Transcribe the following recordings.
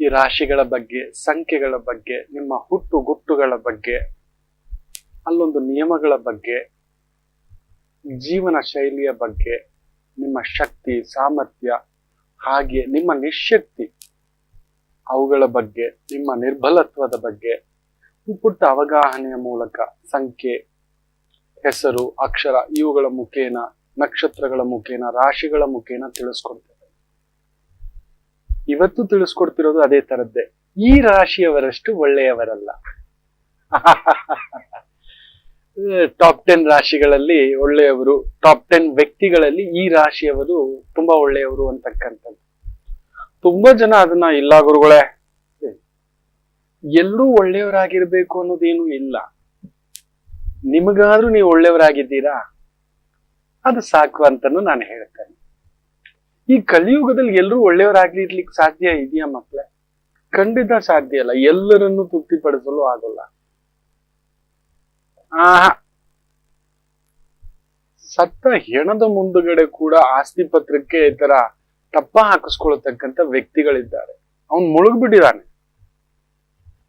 ಈ ರಾಶಿಗಳ ಬಗ್ಗೆ, ಸಂಖ್ಯೆಗಳ ಬಗ್ಗೆ, ನಿಮ್ಮ ಹುಟ್ಟು ಗುಟ್ಟುಗಳ ಬಗ್ಗೆ, ಅಲ್ಲೊಂದು ನಿಯಮಗಳ ಬಗ್ಗೆ, ಜೀವನ ಶೈಲಿಯ ಬಗ್ಗೆ, ನಿಮ್ಮ ಶಕ್ತಿ, ಸಾಮರ್ಥ್ಯ, ಹಾಗೆ ನಿಮ್ಮ ನಿಶಕ್ತಿ ಅವುಗಳ ಬಗ್ಗೆ, ನಿಮ್ಮ ನಿರ್ಬಲತ್ವದ ಬಗ್ಗೆ ಪುಟ್ಟ ಅವಗಾಹನೆಯ ಮೂಲಕ ಸಂಖ್ಯೆ, ಹೆಸರು, ಅಕ್ಷರ, ಇವುಗಳ ಮುಖೇನ, ನಕ್ಷತ್ರಗಳ ಮುಖೇನ, ರಾಶಿಗಳ ಮುಖೇನ ತಿಳಿಸ್ಕೊಡ್ತೇವೆ. ಇವತ್ತು ತಿಳಿಸ್ಕೊಡ್ತಿರೋದು ಅದೇ ತರದ್ದೇ. ಈ ರಾಶಿಯವರಷ್ಟು ಒಳ್ಳೆಯವರಲ್ಲ. ಟಾಪ್ ಟೆನ್ ರಾಶಿಗಳಲ್ಲಿ ಒಳ್ಳೆಯವರು ಟಾಪ್ ಟೆನ್ ವ್ಯಕ್ತಿಗಳಲ್ಲಿ ಈ ರಾಶಿಯವರು ತುಂಬಾ ಒಳ್ಳೆಯವರು ಅಂತಕ್ಕಂಥದ್ದು. ತುಂಬಾ ಜನ ಅದನ್ನ ಇಲ್ಲ ಗುರುಗಳೇ. ಎಲ್ಲರೂ ಒಳ್ಳೆಯವರಾಗಿರ್ಬೇಕು ಅನ್ನೋದೇನು ಇಲ್ಲ. ನಿಮಗಾದ್ರೂ ನೀವು ಒಳ್ಳೆಯವರಾಗಿದ್ದೀರಾ? ಅದು ಸಾಕು ಅಂತನೂ ನಾನು ಹೇಳ್ತೇನೆ. ಈ ಕಲಿಯುಗದಲ್ಲಿ ಎಲ್ಲರೂ ಒಳ್ಳೆಯವರಾಗ್ಲಿರ್ಲಿಕ್ಕೆ ಸಾಧ್ಯ ಇದೆಯಾ ಮಕ್ಕಳೇ ಖಂಡಿತ ಸಾಧ್ಯ ಇಲ್ಲ. ಎಲ್ಲರನ್ನು ತೃಪ್ತಿಪಡಿಸಲು ಆಗಲ್ಲ. ಆ ಸತ್ತ ಹೆಣದ ಮುಂದುಗಡೆ ಕೂಡ ಆಸ್ತಿ ಪತ್ರಕ್ಕೆ ಈ ತರ ತಪ್ಪ ಹಾಕಿಸ್ಕೊಳ್ತಕ್ಕಂಥ ವ್ಯಕ್ತಿಗಳಿದ್ದಾರೆ. ಅವನ್ ಮುಳುಗ್ಬಿಟ್ಟಿದ್ದಾನೆ.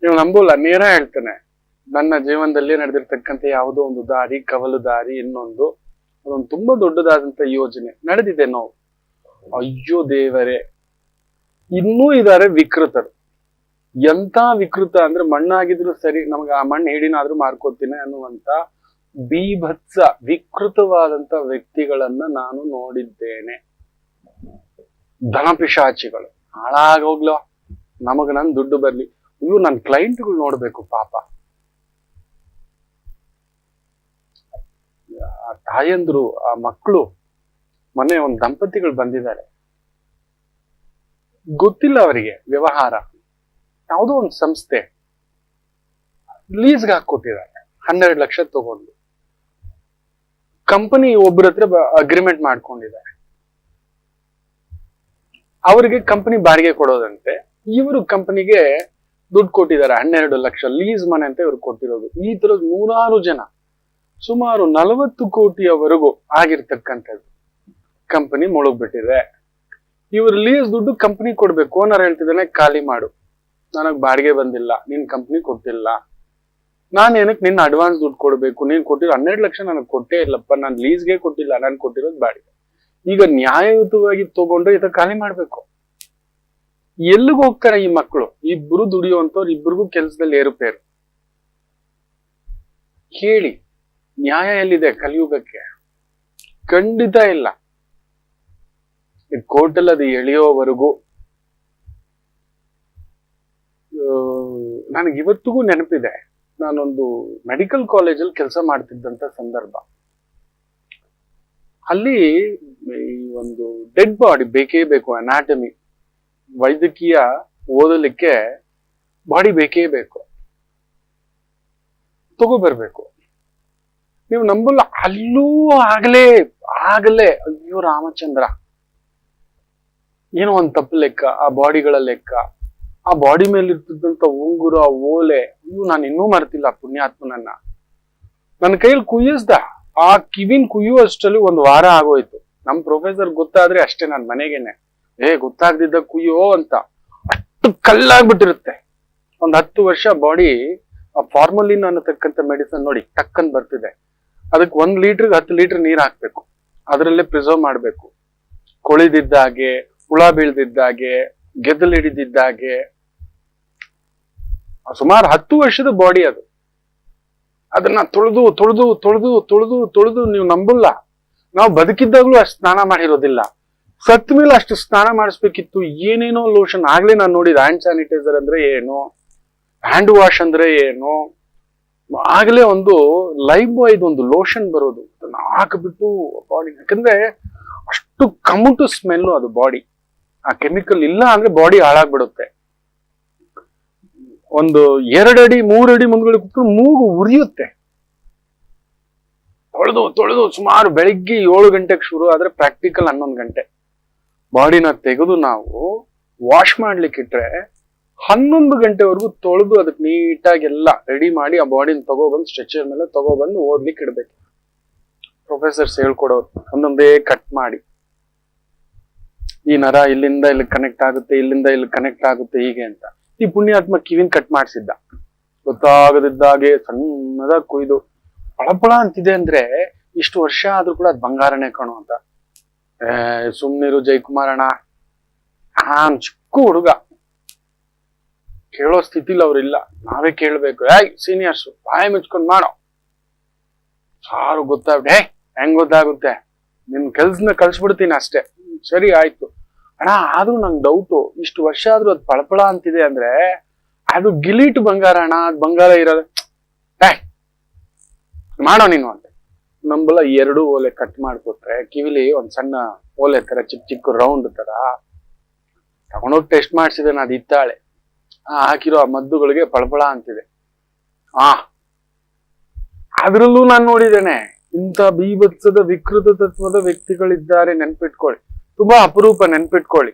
ನೀವು ನಂಬೋಲ್ಲ, ನೇರ ಹೇಳ್ತಾನೆ. ನನ್ನ ಜೀವನದಲ್ಲಿ ನಡೆದಿರ್ತಕ್ಕಂಥ ಯಾವುದೋ ಒಂದು ದಾರಿ, ಕವಲು ದಾರಿ, ಇನ್ನೊಂದು. ಅದೊಂದು ತುಂಬಾ ದೊಡ್ಡದಾದಂತ ಯೋಜನೆ. ನಡೆದಿದೆ ನಾವು. ಅಯ್ಯೋ ದೇವರೇ. ಇನ್ನೂ ಇದಾರೆ ವಿಕೃತರು. ಎಂತ ವಿಕೃತ ಅಂದ್ರೆ ಮಣ್ಣಾಗಿದ್ರು ಸರಿ, ನಮ್ಗೆ ಆ ಮಣ್ಣು ಹಿಡಿನಾದ್ರೂ ಮಾರ್ಕೋತೀನಿ ಅನ್ನುವಂತ ಬೀಭತ್ಸ, ವಿಕೃತವಾದಂತ ವ್ಯಕ್ತಿಗಳನ್ನ ನಾನು ನೋಡಿದ್ದೇನೆ. ಧನಪಿಶಾಚಿಗಳು. ಹಾಳಾಗೋಗ್ಲೋ ನಮಗ ನನ್ ದುಡ್ಡು ಬರ್ಲಿ. ಇವು ನನ್ನ ಕ್ಲೈಂಟ್ಗಳು ನೋಡ್ಬೇಕು ಪಾಪ. ಆ ತಾಯಂದ್ರು, ಆ ಮಕ್ಕಳು ಮೊನ್ನೆ ಒಂದು ದಂಪತಿಗಳು ಬಂದಿದ್ದಾರೆ. ಗೊತ್ತಿಲ್ಲ ಅವರಿಗೆ ವ್ಯವಹಾರ. ಯಾವುದೋ ಒಂದು ಸಂಸ್ಥೆ ಲೀಸ್ಗೆ ಹಾಕೊಟ್ಟಿದ್ದಾರೆ ಹನ್ನೆರಡು ಲಕ್ಷ ತಗೊಂಡು. ಕಂಪನಿ ಒಬ್ಬರ ಹತ್ರ ಅಗ್ರಿಮೆಂಟ್ ಮಾಡ್ಕೊಂಡಿದ್ದಾರೆ ಅವರಿಗೆ ಕಂಪನಿ ಬಾಡಿಗೆ ಕೊಡೋದಂತೆ, ಇವರು ಕಂಪನಿಗೆ ದುಡ್ಡು ಕೊಟ್ಟಿದ್ದಾರೆ. ಹನ್ನೆರಡು ಲಕ್ಷ ಲೀಸ್ ಮನೆ ಅಂತ ಇವ್ರು ಕೊಟ್ಟಿರೋದು. ಈ ತರದ ನೂರಾರು ಜನ ಸುಮಾರು ನಲವತ್ತು ಕೋಟಿಯವರೆಗೂ ಆಗಿರ್ತಕ್ಕಂಥದ್ದು. ಕಂಪನಿ ಮುಳುಗ್ಬಿಟ್ಟಿದೆ. ಇವ್ರ ಲೀಸ್ ದುಡ್ಡು ಕಂಪನಿ ಕೊಡ್ಬೇಕು. ಓನರ್ ಹೇಳ್ತಿದ್ದಾನೆ, ಖಾಲಿ ಮಾಡು. ನನಗ್ ಬಾಡಿಗೆ ಬಂದಿಲ್ಲ. ನಿನ್ ಕಂಪನಿ ಕೊಟ್ಟಿಲ್ಲ. ನಾನ್ ಏನಕ್ಕೆ ನಿನ್ನ ಅಡ್ವಾನ್ಸ್ ದುಡ್ಡು ಕೊಡ್ಬೇಕು? ನೀನ್ ಕೊಟ್ಟಿರೋ ಹನ್ನೆರಡು ಲಕ್ಷ ನನಗೆ ಕೊಟ್ಟೇ ಇಲ್ಲಪ್ಪ. ನಾನು ಲೀಸ್ಗೆ ಕೊಟ್ಟಿಲ್ಲ. ನಾನು ಕೊಟ್ಟಿರೋದು ಬಾಡಿಗೆ. ಈಗ ನ್ಯಾಯಯುತವಾಗಿ ತಗೊಂಡ್ರೆ ಇದ ಖಾಲಿ ಮಾಡ್ಬೇಕು. ಎಲ್ಲಿಗೆ ಹೋಗ್ತಾರೆ ಈ ಮಕ್ಕಳು ಇಬ್ರು ದುಡಿಯುವಂತವ್ರು ಇಬ್ರಿಗೂ ಕೆಲಸದಲ್ಲಿ ಏರುಪೇರು. ಹೇಳಿ. ನ್ಯಾಯ ಎಲ್ಲಿದೆ ಕಲಿಯುಗಕ್ಕೆ? ಖಂಡಿತ ಇಲ್ಲ. ಕೋರ್ಟಲ್ಲಿ ಅದು ಎಳೆಯೋವರೆಗೂ ನನಗೆ ಇವತ್ತಿಗೂ ನೆನಪಿದೆ. ನಾನೊಂದು ಮೆಡಿಕಲ್ ಕಾಲೇಜಲ್ಲಿ ಕೆಲಸ ಮಾಡ್ತಿದ್ದಂಥ ಸಂದರ್ಭ. ಅಲ್ಲಿ ಈ ಒಂದು ಡೆಡ್ ಬಾಡಿ ಬೇಕೇ ಬೇಕು ಅನಾಟಮಿ ವೈದ್ಯಕೀಯ ಓದಲಿಕ್ಕೆ ಬಾಡಿ ಬೇಕೇ ಬೇಕು. ತಗೋಬರ್ಬೇಕು. ನೀವು ನಂಬಲ್ಲ, ಅಲ್ಲೂ ಆಗಲೇ ಆಗಲೇ, ಅಯ್ಯೋ ರಾಮಚಂದ್ರ. ಏನೋ ಒಂದು ತಪ್ಪು ಲೆಕ್ಕ, ಆ ಬಾಡಿಗಳ ಲೆಕ್ಕ, ಆ ಬಾಡಿ ಮೇಲೆ ಇರ್ತಿದ್ದಂತ ಉಂಗುರ ಓಲೆ ಇವು ನಾನು ಇನ್ನೂ ಮರ್ತಿಲ್ಲ ಪುಣ್ಯಾತ್ಮನನ್ನ. ನನ್ನ ಕೈಯಲ್ಲಿ ಕುಯ್ಯಿಸ್ದ. ಆ ಕಿವಿನ್ ಕುಯ್ಯುವಷ್ಟರಲ್ಲಿ ಒಂದು ವಾರ ಆಗೋಯ್ತು. ನಮ್ ಪ್ರೊಫೆಸರ್ ಗೊತ್ತಾದ್ರೆ ಅಷ್ಟೇ ನನ್ ಮನೆಗೇನೆ. ಏ ಗೊತ್ತಾಗ್ದಿದ್ದ ಕುಯ್ಯೋ ಅಂತ. ಅಷ್ಟು ಕಲ್ಲಾಗ್ಬಿಟ್ಟಿರುತ್ತೆ. ಒಂದ್ ಹತ್ತು ವರ್ಷ ಬಾಡಿ ಆ ಫಾರ್ಮಲಿನ್ ಅನ್ನತಕ್ಕಂಥ ಮೆಡಿಸನ್ ನೋಡಿ ಟಕ್ಕನ್ ಬರ್ತಿದೆ. ಅದಕ್ಕೆ ಒಂದ್ ಲೀಟರ್ಗೆ ಹತ್ತು ಲೀಟರ್ ನೀರ್ ಹಾಕ್ಬೇಕು. ಅದರಲ್ಲೇ ಪ್ರಿಸರ್ವ್ ಮಾಡ್ಬೇಕು. ಕೊಳಿದಿದ್ದಾಗೆ ಹುಳ ಬೀಳ್ದಿದ್ದಾಗೆ ಗೆದ್ದಲು ಹಿಡಿದಿದ್ದಾಗೆ ಸುಮಾರು ಹತ್ತು ವರ್ಷದ ಬಾಡಿ ಅದು. ಅದನ್ನ ತೊಳೆದು ತೊಳೆದು ತೊಳೆದು ತೊಳೆದು ತೊಳೆದು ನೀವು ನಂಬಲ್ಲ. ನಾವು ಬದುಕಿದ್ದಾಗ್ಲೂ ಅಷ್ಟು ಸ್ನಾನ ಮಾಡಿರೋದಿಲ್ಲ. ಸತ್ ಮೇಲೆ ಅಷ್ಟು ಸ್ನಾನ ಮಾಡಿಸ್ಬೇಕಿತ್ತು. ಏನೇನೋ ಲೋಷನ್ ಆಗ್ಲೇ ನಾನು ನೋಡಿದ. ಹ್ಯಾಂಡ್ ಸ್ಯಾನಿಟೈಸರ್ ಅಂದ್ರೆ ಏನು? ಹ್ಯಾಂಡ್ ವಾಶ್ ಅಂದ್ರೆ ಏನು? ಆಗ್ಲೇ ಒಂದು ಲೈಫ್ ಬಾಯ್ದು ಒಂದು ಲೋಷನ್ ಬರೋದು. ಅದನ್ನ ಹಾಕ್ಬಿಟ್ಟು ಬಾಡಿ ಯಾಕಂದ್ರೆ ಅಷ್ಟು ಕಮುಟು ಸ್ಮೆಲ್ ಅದು ಬಾಡಿ ಆ ಕೆಮಿಕಲ್ ಇಲ್ಲ ಅಂದ್ರೆ ಬಾಡಿ ಹಾಳಾಗ್ಬಿಡುತ್ತೆ. ಒಂದು ಎರಡಡಿ, ಮೂರಡಿ ಮುಂದ್ಗಡೆ ಕೂತ್ಕೊಂಡು ಮೂಗು ಉರಿಯುತ್ತೆ. ತೊಳೆದು ತೊಳೆದು ಸುಮಾರು ಬೆಳಿಗ್ಗೆ ಏಳು ಗಂಟೆಗೆ ಶುರು ಆದ್ರೆ ಪ್ರಾಕ್ಟಿಕಲ್ ಹನ್ನೊಂದು ಗಂಟೆ. ಬಾಡಿನ ತೆಗೆದು ನಾವು ವಾಶ್ ಮಾಡ್ಲಿಕ್ಕೆ ಇಟ್ರೆ ಹನ್ನೊಂದು ಗಂಟೆವರೆಗೂ ತೊಳೆದು ಅದಕ್ಕೆ ನೀಟಾಗಿ ಎಲ್ಲ ರೆಡಿ ಮಾಡಿ ಆ ಬಾಡಿನ ತಗೋಬಂದು ಸ್ಟ್ರೆಚರ್ ಮೇಲೆ ತಗೊಬಂದು ಓದ್ಲಿಕ್ಕೆ ಇಡ್ಬೇಕು ಪ್ರೊಫೆಸರ್ಸ್ ಹೇಳ್ಕೊಡೋರು ಒಂದೊಂದೇ ಕಟ್ ಮಾಡಿ. ಈ ನರ ಇಲ್ಲಿಂದ ಇಲ್ಲಿ ಕನೆಕ್ಟ್ ಆಗುತ್ತೆ, ಇಲ್ಲಿಂದ ಇಲ್ಲಿ ಕನೆಕ್ಟ್ ಆಗುತ್ತೆ ಹೀಗೆ ಅಂತ. ಈ ಪುಣ್ಯಾತ್ಮ ಕಿವಿನ್ ಕಟ್ ಮಾಡಿಸಿದ್ದ. ಗೊತ್ತಾಗದಿದ್ದಾಗೆ ಸಣ್ಣದ ಕುಯ್ದು. ಪಳಪಳ ಅಂತಿದೆ ಅಂದ್ರೆ ಇಷ್ಟು ವರ್ಷ ಆದ್ರೂ ಕೂಡ ಅದ್ ಬಂಗಾರನೇ ಕಣು ಅಂತ. ಸುಮ್ನಿರು ಜಯಕುಮಾರಣ್ಣ. ಹಾ ಚಿಕ್ಕ ಹುಡುಗ. ಕೇಳೋ ಸ್ಥಿತಿಲಿ ಅವ್ರಿಲ್ಲ. ನಾವೇ ಕೇಳ್ಬೇಕು. ಏಯ್ ಸೀನಿಯರ್ಸ್ ಬಾಯ್ ಮೆಚ್ಕೊಂಡ್ ಮಾಡೋ. ಸಾರು ಗೊತ್ತಾಗ್ಬಿಟ್ಟೆ ಹೇ ಹೆಂಗ್ ಗೊತ್ತಾಗುತ್ತೆ? ನಿಮ್ ಕೆಲ್ಸನ ಕಳ್ಸ್ಬಿಡ್ತೀನಿ ಅಷ್ಟೇ. ಸರಿ, ಆಯ್ತು. ಅಣ್ಣ, ಆದ್ರೂ ನಂಗೆ ಡೌಟು ಇಷ್ಟು ವರ್ಷ ಆದ್ರೂ ಅದು ಪಳಪಳ ಅಂತಿದೆ ಅಂದ್ರೆ, ಅದು ಗಿಲೀಟ್ ಬಂಗಾರ ಅಣ್ಣ, ಅದು ಬಂಗಾರ ಇರೋದು. ಏ ಮಾಡೋ ನೀನು ಅಂತ. ನಂಬಲ್ಲ ಎರಡು ಓಲೆ ಕಟ್ ಮಾಡ್ಕೊಟ್ರೆ, ಕಿವಿಲಿ ಒಂದ್ ಸಣ್ಣ ಓಲೆ ತರ ಚಿಕ್ಕ ಚಿಕ್ಕ ರೌಂಡ್ ತರ ತಗೊಂಡೋಗಿ ಟೆಸ್ಟ್ ಮಾಡಿಸಿದೆ ನಾನು ಇತ್ತಾಳೆ ಆ, ಹಾಕಿರೋ ಆ ಮದ್ದುಗಳಿಗೆ ಪಳಪಳ ಅಂತಿದೆ. ಆ ಅದ್ರಲ್ಲೂ ನಾನು ನೋಡಿದ್ದೇನೆ, ಇಂಥ ಬೀಭತ್ಸದ ವಿಕೃತ ತತ್ವದ ವ್ಯಕ್ತಿಗಳಿದ್ದಾರೆ ನೆನ್ಪಿಟ್ಕೊಳ್ಳಿ ತುಂಬಾ ಅಪರೂಪ ನೆನ್ಪಿಟ್ಕೊಳ್ಳಿ.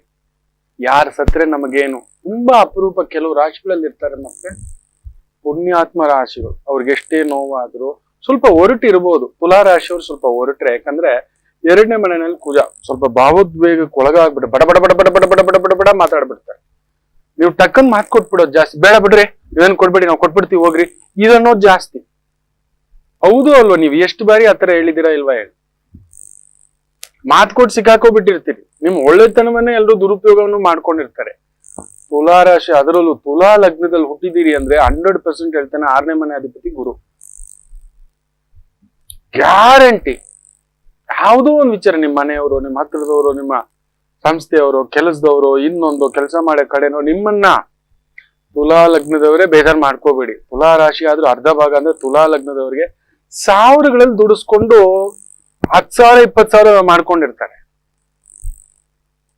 ಯಾರು ಸತ್ರೆ ನಮಗೇನು? ತುಂಬಾ ಅಪರೂಪ ಕೆಲವು ರಾಶಿಗಳಲ್ಲಿ ಇರ್ತಾರೆ ಮತ್ತೆ. ಪುಣ್ಯಾತ್ಮ ರಾಶಿಗಳು. ಅವ್ರಿಗೆ ಎಷ್ಟೇ ನೋವಾದ್ರು ಸ್ವಲ್ಪ ಹೊರಟಿರ್ಬೋದು ತುಲಾ ರಾಶಿಯವ್ರು ಸ್ವಲ್ಪ ಒರಟ್ರೆ. ಯಾಕಂದ್ರೆ ಎರಡನೇ ಮನೆಯಲ್ಲಿ ಕುಜ. ಸ್ವಲ್ಪ ಭಾವೋದ್ವೇಗಕ್ಕೆ ಒಳಗಾಗ್ಬಿಟ್ಟು ಬಡ ಬಡ ಬಡ ಬಡ ಬಡ ಬಡ ಬಡ ಬಡ ಬಡ ಮಾತಾಡ್ಬಿಡ್ತಾರೆ. ನೀವು ಟಕ್ಕನ್ ಮಾತು ಕೊಟ್ಬಿಡೋದು ಜಾಸ್ತಿ. ಬೇಡ ಬಿಡ್ರಿ. ಇವೇನ್ ಕೊಡ್ಬೇಡಿ. ನಾವು ಕೊಟ್ಬಿಡ್ತೀವಿ ಹೋಗ್ರಿ. ಇದನ್ನೋದು ಜಾಸ್ತಿ. ಹೌದು ಅಲ್ವಾ ನೀವು? ಎಷ್ಟು ಬಾರಿ ಆತರ ಹೇಳಿದಿರಾ ಇಲ್ವಾ ಹೇಳಿ. ಮಾತ್ ಕೊಟ್ಟು ಸಿಕ್ಕಾಕೋಬಿಟ್ಟಿರ್ತೀರಿ ನಿಮ್ ಒಳ್ಳೆತನವನ್ನ ಎಲ್ಲರೂ ದುರುಪಯೋಗವನ್ನು ಮಾಡ್ಕೊಂಡಿರ್ತಾರೆ. ತುಲಾ ರಾಶಿ ಅದರಲ್ಲೂ ತುಲಾ ಲಗ್ನದಲ್ಲಿ ಹುಟ್ಟಿದ್ದೀರಿ ಅಂದ್ರೆ ಹಂಡ್ರೆಡ್ ಪರ್ಸೆಂಟ್ ಹೇಳ್ತಾನೆ ಆರನೇ ಮನೆ ಅಧಿಪತಿ ಗುರು. ಗ್ಯಾರಂಟಿ. ಯಾವುದೋ ಒಂದು ವಿಚಾರ ನಿಮ್ಮ ಮನೆಯವರು ನಿಮ್ಮ ಹತ್ರದವರು, ನಿಮ್ಮ ಸಂಸ್ಥೆಯವರು, ಕೆಲಸದವರು, ಇನ್ನೊಂದು ಕೆಲಸ ಮಾಡೋ ಕಡೆನೋ ನಿಮ್ಮನ್ನ ತುಲಾ ಲಗ್ನದವರೇ ಬೇಜಾರ್ ಮಾಡ್ಕೋಬೇಡಿ. ತುಲಾ ರಾಶಿ ಆದ್ರೂ ಅರ್ಧ ಭಾಗ ಅಂದ್ರೆ ತುಲಾ ಲಗ್ನದವರಿಗೆ ಸಾವಿರಗಳಲ್ಲಿ ದುಡಿಸ್ಕೊಂಡು ಹತ್ ಸಾವಿರ ಇಪ್ಪತ್ ಸಾವಿರ ಮಾಡ್ಕೊಂಡಿರ್ತಾರೆ.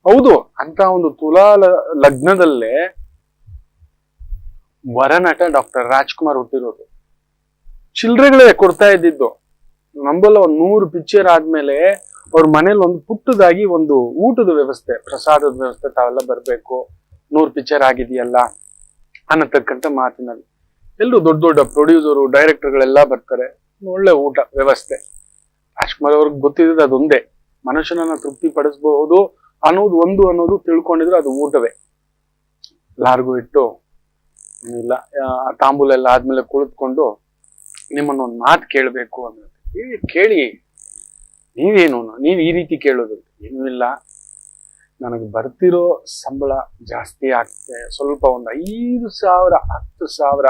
ಹೌದು ಅಂತ ಒಂದು ತುಲಾ ಲಗ್ನದಲ್ಲೇ ವರನಟ ಡಾಕ್ಟರ್ ರಾಜ್ಕುಮಾರ್ ಹುಟ್ಟಿರೋದು. ಚಿಲ್ಲರೆಗಳೇ ಕೊಡ್ತಾ ಇದ್ದಿದ್ದು. ನಂಬಲ್ಲ ಒಂದ್ ನೂರು ಪಿಕ್ಚರ್ ಆದ್ಮೇಲೆ ಅವ್ರ ಮನೇಲಿ ಒಂದು ಪುಟ್ಟದಾಗಿ ಒಂದು ಊಟದ ವ್ಯವಸ್ಥೆ, ಪ್ರಸಾದದ ವ್ಯವಸ್ಥೆ ತಾವೆಲ್ಲ ಬರ್ಬೇಕು. ನೂರು ಪಿಕ್ಚರ್ ಆಗಿದೆಯಲ್ಲ ಅನ್ನತಕ್ಕಂಥ ಮಾತಿನಲ್ಲಿ. ಎಲ್ಲರೂ ದೊಡ್ಡ ದೊಡ್ಡ ಪ್ರೊಡ್ಯೂಸರು ಡೈರೆಕ್ಟರ್ಗಳೆಲ್ಲ ಬರ್ತಾರೆ. ಒಳ್ಳೆ ಊಟ ವ್ಯವಸ್ಥೆ. ರಾಜ್ಕುಮಾರ್ ಅವ್ರಿಗೆ ಗೊತ್ತಿದ್ರೆ ಅದೊಂದೇ. ಮನುಷ್ಯನನ್ನ ತೃಪ್ತಿ ಪಡಿಸಬಹುದು ಅನ್ನೋದು ಒಂದು ಅನ್ನೋದು ತಿಳ್ಕೊಂಡಿದ್ರೆ ಅದು ಊಟವೇ. ಲಾರ್ಗು ಇಟ್ಟು ಇಲ್ಲ ತಾಂಬೂಲ ಎಲ್ಲ ಆದ್ಮೇಲೆ ಕುಳಿತುಕೊಂಡು ನಿಮ್ಮನ್ನ ಒಂದು ಮಾತು ಕೇಳಬೇಕು ಅಂದ್ರೆ ಕೇಳಿ ನೀವೇನು, ನೀವ್ ಈ ರೀತಿ ಕೇಳೋದು? ಏನೂ ಇಲ್ಲ. ನನಗೆ ಬರ್ತಿರೋ ಸಂಬಳ ಜಾಸ್ತಿ ಆಗ್ತದೆ ಸ್ವಲ್ಪ ಒಂದು ಐದು ಸಾವಿರ, ಹತ್ತು ಸಾವಿರ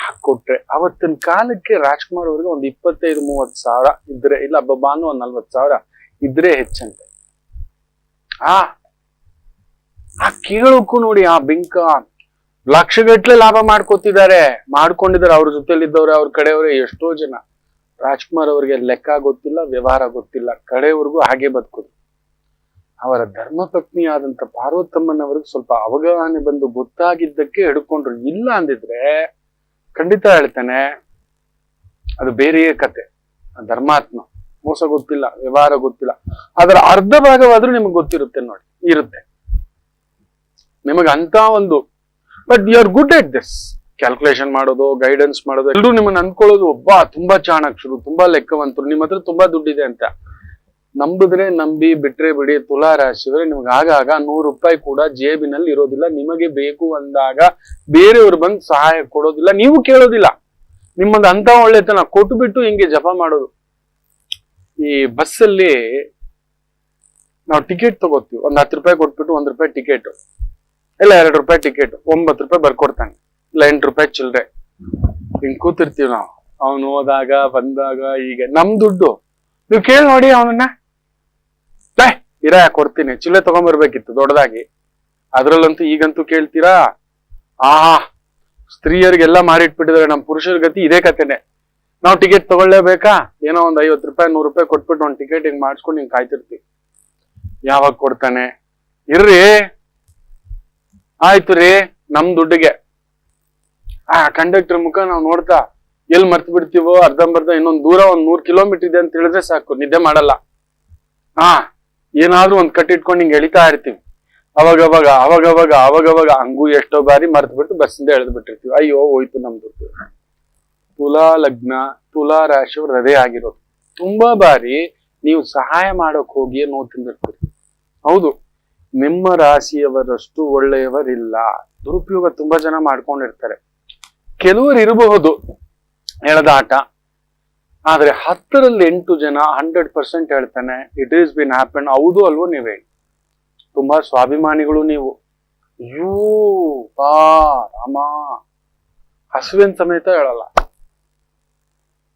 ಹಾಕೊಟ್ರೆ ಅವತ್ತಿನ ಕಾಲಕ್ಕೆ ರಾಜ್ಕುಮಾರ್ ಅವ್ರಿಗೆ ಒಂದು ಇಪ್ಪತ್ತೈದು, ಮೂವತ್ತು ಸಾವಿರ ಇದ್ರೆ, ಇಲ್ಲ ಬಬ್ಬಾನು ಒಂದ್ ನಲ್ವತ್ತು ಸಾವಿರ ಇದ್ರೆ ಹೆಚ್ಚಂತೆ. ಆ ಆ ಕೇಳೋಕ್ಕೂ ನೋಡಿ, ಆ ಬಿಂಕ ಲಕ್ಷಗಟ್ಲೆ ಲಾಭ ಮಾಡ್ಕೋತಿದ್ದಾರೆ. ಮಾಡ್ಕೊಂಡಿದ್ದಾರೆ, ಅವ್ರ ಜೊತೆಲಿದ್ದವ್ರೆ, ಅವ್ರ ಕಡೆಯವ್ರೆ ಎಷ್ಟೋ ಜನ. ರಾಜ್ಕುಮಾರ್ ಅವರಿಗೆ ಲೆಕ್ಕ ಗೊತ್ತಿಲ್ಲ, ವ್ಯವಹಾರ ಗೊತ್ತಿಲ್ಲ. ಕಡೆಯವ್ರಿಗೂ ಹಾಗೆ ಬದುಕುದು. ಅವರ ಧರ್ಮಪತ್ನಿ ಆದಂತ ಪಾರ್ವತಮ್ಮನವ್ರಿಗೆ ಸ್ವಲ್ಪ ಅವಗಾಹನೆ ಬಂದು ಗೊತ್ತಾಗಿದ್ದಕ್ಕೆ ಹಿಡ್ಕೊಂಡ್ರು. ಇಲ್ಲ ಅಂದಿದ್ರೆ ಖಂಡಿತ ಹೇಳ್ತೇನೆ, ಅದು ಬೇರೆಯೇ ಕತೆ. ಧರ್ಮಾತ್ಮ, ಮೋಸ ಗೊತ್ತಿಲ್ಲ, ವ್ಯವಹಾರ ಗೊತ್ತಿಲ್ಲ. ಅದರ ಅರ್ಧ ಭಾಗವಾದ್ರೂ ನಿಮ್ಗೆ ಗೊತ್ತಿರುತ್ತೆ ನೋಡಿ, ಇರುತ್ತೆ. ನಿಮಗೆ ಅಂತ ಒಂದು but you are good at this calculation ಮಾಡೋದು ಗೈಡೆನ್ಸ್ ಮಾಡೋದು ಎಲ್ಲರೂ ನಿಮ್ಮನ್ನ ಅನ್ಕೊಳ್ಳೋದು ಒಬ್ಬ ತುಂಬಾ ಚಾಣಾಕ್ಷರು ತುಂಬಾ ಲೆಕ್ಕವಂತರು, ನಿಮ್ಮ ಹತ್ರ ತುಂಬಾ ದುಡ್ಡಿದೆ ಅಂತ. ನಂಬಿದ್ರೆ ನಂಬಿ ಬಿಟ್ರೆ ಬಿಡಿ ತುಲಾ ರಾಶಿದ್ರೆ ನಿಮ್ಗೆ ಆಗಾಗ ನೂರು ರೂಪಾಯಿ ಕೂಡ ಜೇಬಿನಲ್ಲಿ ಇರೋದಿಲ್ಲ. ನಿಮಗೆ ಬೇಕು ಅಂದಾಗ ಬೇರೆಯವ್ರು ಬಂದು ಸಹಾಯ ಕೊಡೋದಿಲ್ಲ. ನೀವು ಕೇಳೋದಿಲ್ಲ. ನಿಮ್ಮದು ಅಂತ ಒಳ್ಳೆತನ ಕೊಟ್ಟು ಬಿಟ್ಟು ಹಿಂಗೆ ಜಪ ಮಾಡೋದು? ಈ ಬಸ್ಸಲ್ಲಿ ನಾವು ಟಿಕೆಟ್ ತಗೋತೀವಿ. ಒಂದ್ ಹತ್ತು ರೂಪಾಯಿ ಕೊಟ್ಬಿಟ್ಟು ಒಂದ್ ರೂಪಾಯಿ ಟಿಕೆಟ್. ಇಲ್ಲ, ಎರಡು ರೂಪಾಯಿ ಟಿಕೆಟ್. ಒಂಬತ್ತು ರೂಪಾಯಿ ಬರ್ಕೊಡ್ತಾನೆ. ಇಲ್ಲ, ಎಂಟು ರೂಪಾಯಿ ಚಿಲ್ಲರೆ. ಹಿಂಗ್ ಕೂತಿರ್ತೀವಿ ನಾವು. ಅವನು ಹೋದಾಗ, ಬಂದಾಗ, ಹೀಗೆ. ನಮ್ ದುಡ್ಡು. ನೀವು ಕೇಳಿ ನೋಡಿ ಅವನನ್ನ. ಇರ, ಕೊಡ್ತೀನಿ. ಚಿಲ್ಲೆ ತಗೊಂಬರ್ಬೇಕಿತ್ತು, ದೊಡ್ಡದಾಗಿ. ಅದ್ರಲ್ಲಂತೂ ಈಗಂತೂ ಕೇಳ್ತೀರಾ? ಆಹಾ, ಸ್ತ್ರೀಯರಿಗೆಲ್ಲ ಮಾಡಿಟ್ಬಿಟ್ಟಿದ್ರೆ ನಮ್ಮ ಪುರುಷರ ಗತಿ ಇದೇ ಕತೆನೆ. ನಾವು ಟಿಕೆಟ್ ತಗೊಳ್ಳೇಬೇಕಾ? ಏನೋ ಒಂದ್ ಐವತ್ತು ರೂಪಾಯಿ, ನೂರು ರೂಪಾಯಿ ಕೊಟ್ಬಿಟ್ಟು ಒಂದ್ ಟಿಕೆಟ್ ಹಿಂಗ್ ಮಾಡಿಸ್ಕೊಂಡು ಹಿಂಗ್ ಕಾಯ್ತಿರ್ತೀವಿ ಯಾವಾಗ ಕೊಡ್ತಾನೆ? ಇರ್ರಿ. ಆಯ್ತು ರೀ, ನಮ್ ದುಡ್ಡಿಗೆ. ಆ ಕಂಡಕ್ಟರ್ ಮುಖ ನಾವು ನೋಡ್ತಾ ಎಲ್ಲಿ ಮರ್ತು ಬಿಡ್ತೀವೋ ಅರ್ಧಂಬರ್ಧ, ಇನ್ನೊಂದು ದೂರ ಒಂದ್ ನೂರ್ ಕಿಲೋಮೀಟರ್ ಇದೆ ಅಂತ ಹೇಳಿದ್ರೆ ಸಾಕು, ನಿದ್ದೆ ಮಾಡಲ್ಲ. ಹಾ. ಏನಾದ್ರೂ ಒಂದ್ ಕಟ್ಟಿಟ್ಕೊಂಡು ಹಿಂಗ್ ಎಳಿತಾ ಇರ್ತೀವಿ. ಅವಾಗವಾಗ ಅವಾಗವಾಗ ಅವಾಗವಾಗ ಹಂಗೂ ಎಷ್ಟೋ ಬಾರಿ ಮರ್ತು ಬಿಟ್ಟು ಬಸ್ಸಿಂದ ಎಳೆದು ಬಿಟ್ಟಿರ್ತೀವಿ. ಅಯ್ಯೋ, ಹೋಯ್ತು ನಮ್ದು ತುಲಾ ಲಗ್ನ, ತುಲಾ ರಾಶಿಯವ್ರ ಅದೇ ಆಗಿರೋದು. ತುಂಬಾ ಬಾರಿ ನೀವು ಸಹಾಯ ಮಾಡೋಕ್ ಹೋಗಿ ನೋವು ತಿಂದಿರ್ತೀರಿ. ಹೌದು, ನಿಮ್ಮ ರಾಶಿಯವರಷ್ಟು ಒಳ್ಳೆಯವರಿಲ್ಲ. ದುರುಪಯೋಗ ತುಂಬಾ ಜನ ಮಾಡ್ಕೊಂಡಿರ್ತಾರೆ. ಕೆಲವರು ಇರಬಹುದು ಎಳೆದಾಟ ಆದ್ರೆ ಹತ್ತರಲ್ಲಿ ಎಂಟು ಜನ ಹಂಡ್ರೆಡ್ ಪರ್ಸೆಂಟ್ ಹೇಳ್ತಾನೆ ಇಟ್ ಈಸ್ ಬಿನ್ ಹ್ಯಾಪನ್ ಹೌದು ಅಲ್ವೋ ನೀವೇ? ತುಂಬಾ ಸ್ವಾಭಿಮಾನಿಗಳು ನೀವು. ಯೂ, ಬಾ, ರಾಮ. ಹಸುವಿನ ಸಮೇತ ಹೇಳಲ್ಲ.